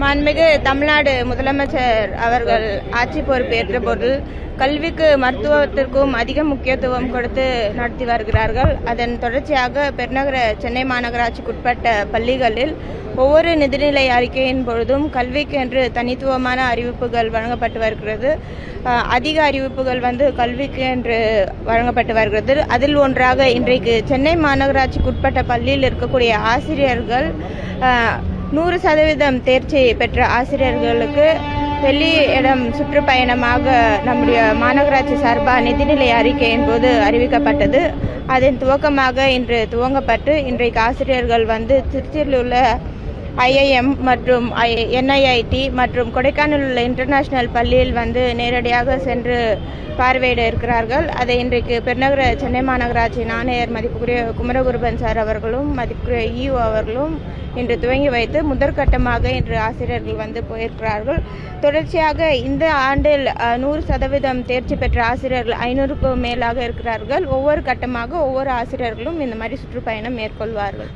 மாண்புமிகு தமிழ்நாடு முதலமைச்சர் அவர்கள் ஆட்சி பொறுப்பேற்ற போது கல்விக்கு மருத்துவத்திற்கும் அதிக முக்கியத்துவம் கொடுத்து நடத்தி வருகிறார்கள். அதன் தொடர்ச்சியாக பெருநகர சென்னை மாநகராட்சிக்குட்பட்ட பள்ளிகளில் ஒவ்வொரு நிதிநிலை அறிக்கையின் பொழுதும் கல்விக்கு என்று தனித்துவமான அறிவிப்புகள் வழங்கப்பட்டு வருகிறது. அதிக அறிவிப்புகள் வந்து கல்விக்கு என்று வழங்கப்பட்டு வருகிறது. அதில் ஒன்றாக இன்றைக்கு சென்னை மாநகராட்சிக்குட்பட்ட பள்ளியில் இருக்கக்கூடிய ஆசிரியர்கள் நூறு சதவீதம் தேர்ச்சி பெற்ற ஆசிரியர்களுக்கு வெள்ளி இடம் சுற்றுப்பயணமாக நம்முடைய மாநகராட்சி சார்பாக நிதிநிலை அறிக்கையின் போது அறிவிக்கப்பட்டது. அதன் துவக்கமாக இன்று துவங்கப்பட்டு இன்றைக்கு ஆசிரியர்கள் வந்து திருச்சியில் உள்ள ஐஐஎம் மற்றும் ஐ என்ஐஐடி மற்றும் கொடைக்கானல் உள்ள இன்டர்நேஷனல் பள்ளியில் வந்து நேரடியாக சென்று பார்வையிட இருக்கிறார்கள். அதை இன்றைக்கு பெருநகர சென்னை மாநகராட்சி ஆணையர் மதிப்புக்குரிய குமரகுருபன் சார் அவர்களும் மதிப்புக்குரிய இஓ அவர்களும் இன்று துவங்கி வைத்து முதற்கட்டமாக இன்று ஆசிரியர்கள் வந்து போயிருக்கிறார்கள். தொடர்ச்சியாக இந்த ஆண்டில் நூறு சதவீதம் தேர்ச்சி பெற்ற ஆசிரியர்கள் ஐநூறுக்கும் மேலாக இருக்கிறார்கள். ஒவ்வொரு கட்டமாக ஒவ்வொரு ஆசிரியர்களும் இந்த மாதிரி சுற்றுப்பயணம் மேற்கொள்வார்கள்.